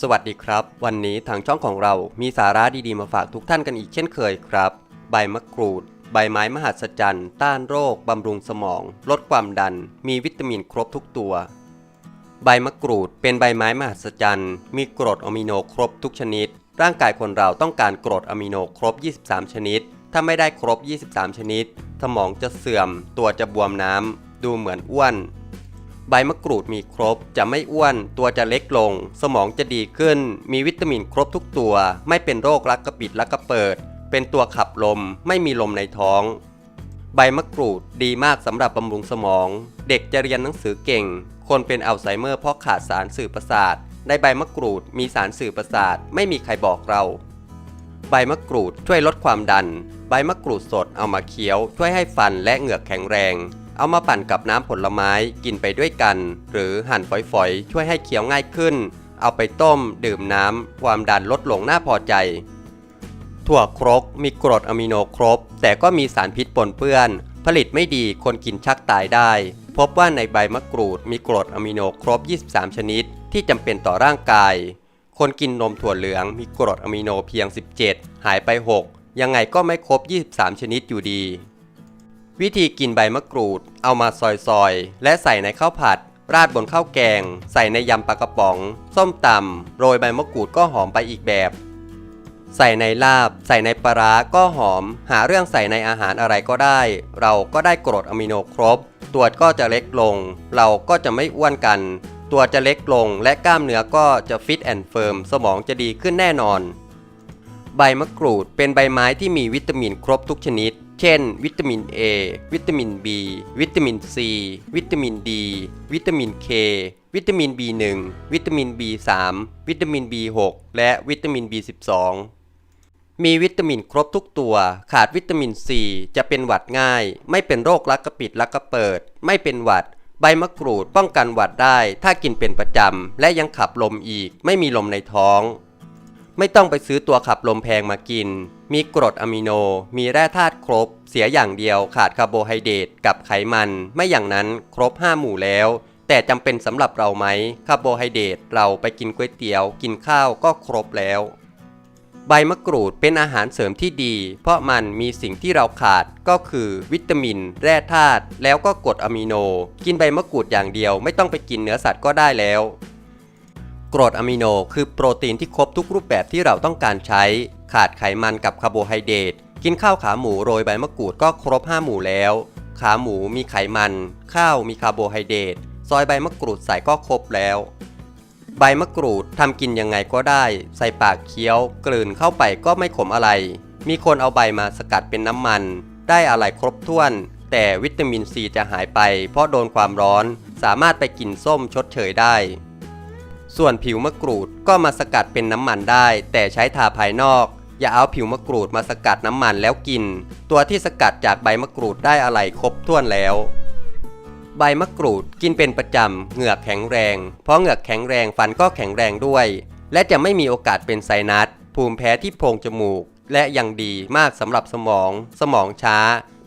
สวัสดีครับ วันนี้ทางช่องของเรามีสาระดีๆมาฝากทุกท่านกันอีกเช่นเคยครับ ใบมะกรูด ใบไม้มหัศจรรย์ ต้านโรค บำรุงสมอง ลดความดัน มีวิตามินครบทุกตัว ใบมะกรูดเป็นใบไม้มหัศจรรย์ มีกรดอะมิโนครบทุกชนิด ร่างกายคนเราต้องการกรดอะมิโนครบ 23 ชนิด ถ้าไม่ได้ครบ 23 ชนิด สมองจะเสื่อม ตัวจะบวมน้ำดูเหมือนอ้วน ใบมะกรูดมีครบ จะไม่อ้วน ตัวจะเล็กลง สมองจะดีขึ้น มีวิตามินครบทุกตัว ไม่เป็นโรคลักกระปิดลักกระเปิด เป็นตัวขับลม ไม่มีลมในท้อง ใบมะกรูดดีมากสำหรับบำรุงสมอง เด็กจะเรียนหนังสือเก่ง คนเป็นอัลไซเมอร์เพราะขาดสารสื่อประสาท ในใบมะกรูดมีสารสื่อประสาท ไม่มีใครบอกเราใบมะกรูดช่วยลดความดัน ใบมะกรูดสดเอามาเคี้ยว ช่วยให้ฟันและเหงือกแข็งแรง เอามาปั่นกับน้ำผลไม้กินไปด้วยกัน หรือหั่นฝอยๆ ช่วยให้เคี้ยวง่ายขึ้น เอาไปต้ม ดื่มน้ำ ความดันลดลงน่าพอใจ ถั่วครกมีกรดอะมิโนครบ แต่ก็มีสารพิษปนเปื้อน ผลิตไม่ดีคนกินชักตายได้ พบว่าในใบมะกรูดมีกรดอะมิโนครบ 23 ชนิด ที่จำเป็นต่อร่างกาย คนกินนมถั่วเหลืองมีกรดอะมิโนเพียง 17 หายไป 6 ยังไงก็ไม่ครบ 23 ชนิดอยู่ดี วิธีกินใบมะกรูด เอามาซอยๆ และใส่ในข้าวผัด ราดบนข้าวแกง ใส่ในยำปลากระป๋อง ส้มตำโรยใบมะกรูดก็หอมไปอีกแบบ ใส่ในลาบ ใส่ในปลาร้าก็หอม หาเรื่องใส่ในอาหารอะไรก็ได้ เราก็ได้กรดอะมิโนครบ ตัวก็จะเล็กลง เราก็จะไม่อ้วนกัน ตัวจะเล็กลง และกล้ามเนื้อก็จะฟิตแอนด์เฟิร์มสมองจะดีขึ้นแน่นอน ใบมะกรูดเป็นใบไม้ที่มีวิตามินครบทุกชนิด เช่น วิตามิน A วิตามิน B วิตามิน C วิตามิน D วิตามิน K วิตามิน B1 วิตามิน B3 วิตามิน B6 และวิตามิน B12 มีวิตามินครบทุกตัว ขาดวิตามิน C จะเป็นหวัดง่าย ไม่เป็นโรคลักกระปิดลักกระเปิด ไม่เป็นหวัด ใบมะกรูดป้องกันหวัดได้ ถ้ากินเป็นประจำ และยังขับลมอีก ไม่มีลมในท้อง ไม่ต้องไปซื้อตัวขับลมแพงมากิน มีกรดอะมิโน มีแร่ธาตุครบ เสียอย่างเดียวขาดคาร์โบไฮเดรตกับไขมัน ไม่อย่างนั้นครบ 5 หมู่แล้ว แต่จำเป็นสำหรับเราไหมคาร์โบไฮเดรตเราไปกินก๋วยเตี๋ยว กินข้าวก็ครบแล้ว ใบมะกรูดเป็นอาหารเสริมที่ดี เพราะมันมีสิ่งที่เราขาดก็คือ วิตามิน แร่ธาตุแล้วก็กรดอะมิโน กินใบมะกรูดอย่างเดียวไม่ต้องไปกินเนื้อสัตว์ก็ได้แล้ว กรดอะมิโน คือโปรตีนที่ครบทุกรูปแบบที่เราต้องการใช้ ขาดไขมันกับคาร์โบไฮเดรตกินข้าวขาหมูโรยใบมะกรูดก็ครบ 5 หมู่แล้ว ขาหมูมีไขมัน ข้าวมีคาร์โบไฮเดรตซอยใบมะกรูดใส่ก็ครบแล้ว ใบมะกรูดทำกินยังไงก็ได้ ใส่ปากเคี้ยว กลืนเข้าไปก็ไม่ขมอะไร มีคนเอาใบมาสกัดเป็นน้ำมัน ได้อะไรครบถ้วน แต่วิตามินซีจะหายไป เพราะโดนความร้อน สามารถไปกินส้มชดเชยได้ ส่วนผิวมะกรูดก็มาสกัดเป็นน้ำมันได้ แต่ใช้ทาภายนอก อย่าเอาผิวมะกรูดมาสกัดน้ำมันแล้วกิน ตัวที่สกัดจากใบมะกรูดได้อะไรครบถ้วนแล้ว ใบมะกรูดกินเป็นประจำเหงือกแข็งแรง เพราะเหงือกแข็งแรงฟันก็แข็งแรงด้วย และจะไม่มีโอกาสเป็นไซนัสภูมิแพ้ที่โพรงจมูก และยังดีมากสำหรับสมอง สมองช้า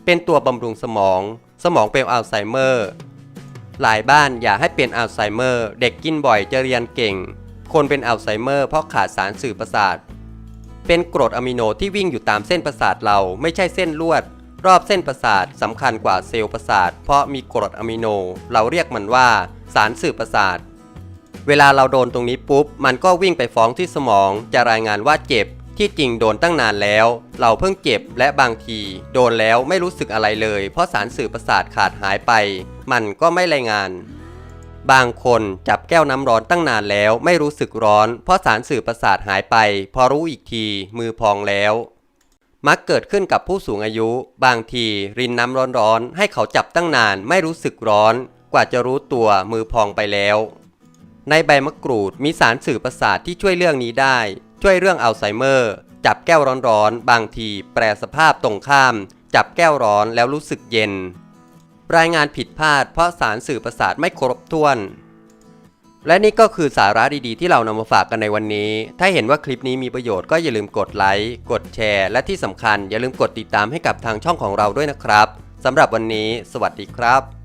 เป็นตัวบำรุงสมอง สมองเป็นอัลไซเมอร์ หลายบ้านอย่าให้เป็นอัลไซเมอร์ เด็กกินบ่อยจะเรียนเก่ง คนเป็นอัลไซเมอร์เพราะขาดสารสื่อประสาท เป็นกรดอะมิโนที่วิ่งอยู่ตามเส้นประสาทเราไม่ใช่เส้นลวด รอบเส้นประสาทสำคัญกว่าเซลล์ประสาท เพราะมีกรดอะมิโน เราเรียกมันว่าสารสื่อประสาท เวลาเราโดนตรงนี้ปุ๊บ มันก็วิ่งไปฟ้องที่สมอง จะรายงานว่าเจ็บ ที่จริงโดนตั้งนานแล้ว เราเพิ่งเจ็บและบางที โดนแล้วไม่รู้สึกอะไรเลย เพราะสารสื่อประสาทขาดหายไป มันก็ไม่รายงาน บางคนจับแก้วน้ำร้อนตั้งนานแล้วไม่รู้สึกร้อน เพราะสารสื่อประสาทหายไป พอรู้อีกทีมือพองแล้ว มักเกิดขึ้นกับผู้สูงอายุ บางทีรินน้ำร้อนๆให้เขาจับตั้งนานไม่รู้สึกร้อน กว่าจะรู้ตัวมือพองไปแล้วในใบมะกรูดมีสารสื่อประสาทที่ช่วยเรื่องนี้ได้ ช่วยเรื่องอัลไซเมอร์ จับแก้วร้อนๆ บางทีแปรสภาพตรงข้าม จับแก้วร้อนแล้วรู้สึกเย็น รายงานผิดพลาดเพราะสารสื่อประสาทไม่ครบถ้วน และนี่ก็คือสาระดีๆ ที่เรานำมาฝากกันในวันนี้ ถ้าเห็นว่าคลิปนี้มีประโยชน์ก็อย่าลืมกดไลค์กดแชร์ และที่สำคัญอย่าลืมกดติดตามให้กับทางช่องของเราด้วยนะครับสำหรับวันนี้ สวัสดีครับ